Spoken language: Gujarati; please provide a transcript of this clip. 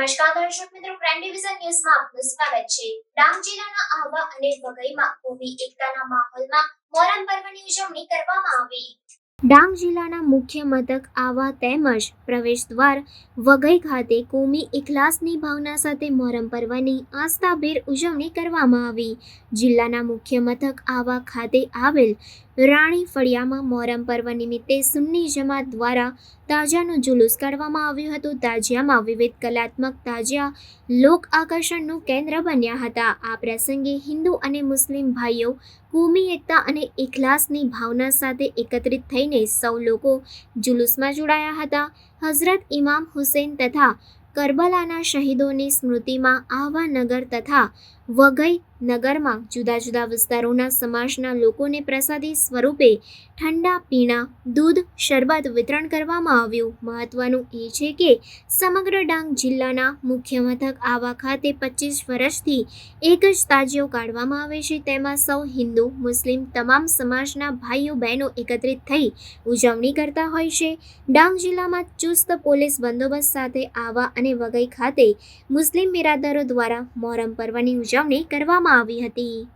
નમસ્કાર દર્શક મિત્રો ક્રાઇમ ડિવિઝન ન્યૂઝમાં આપનું સ્વાગત છે. ડાંગ જિલ્લાના આહવા અને વઘઈમાં કોમી એકતાના માહોલમાં મોહરમ પર્વની ઉજવણી કરવામાં આવી. ડાંગ જિલ્લાના મુખ્ય મથક આવા તેમજ પ્રવેશ દ્વાર વઘઈ ખાતે કોમી ઇખલાસની ભાવના સાથે મોહરમ પર્વની આસ્થાભેર ઉજવણી કરવામાં આવી. જિલ્લાના મુખ્ય મથક આવા ખાતે આવેલ રાણી ફળિયામાં મોહરમ પર્વ નિમિત્તે સુન્ની જમાત દ્વારા તાજિયાનું જુલુસ કાઢવામાં આવ્યું હતું. તાજિયામાં વિવિધ કલાત્મક તાજિયા લોક આકર્ષણનું કેન્દ્ર બન્યા હતા. આ પ્રસંગે હિન્દુ અને મુસ્લિમ ભાઈઓ, કોમી એકતા અને ઇખલાસની ભાવના સાથે એકત્રિત થઈને સૌ લોકો જુલુસમાં જોડાયા હતા. હઝરત ઇમામ હુસેન તથા કરબલાના શહીદોની સ્મૃતિમાં આહવા નગર તથા વઘઈ નગરમાં જુદા જુદા વિસ્તારોના સમાજના લોકોને પ્રસાદી સ્વરૂપે ઠંડા પીણા, દૂધ, શરબત વિતરણ કરવામાં આવ્યું. મહત્વનું એ છે કે સમગ્ર ડાંગ જિલ્લાના મુખ્ય મથક આવા ખાતે પચીસ વર્ષથી એક જ તાજીઓ કાઢવામાં આવે છે. તેમાં સૌ હિન્દુ, મુસ્લિમ તમામ સમાજના ભાઈઓ બહેનો એકત્રિત થઈ ઉજવણી કરતા હોય છે. ડાંગ જિલ્લામાં ચુસ્ત પોલીસ બંદોબસ્ત સાથે આવા અને વઘઈ ખાતે મુસ્લિમ બિરાદરો દ્વારા મોહરમ પર્વની ઉજવણી કરવામાં આવી હતી.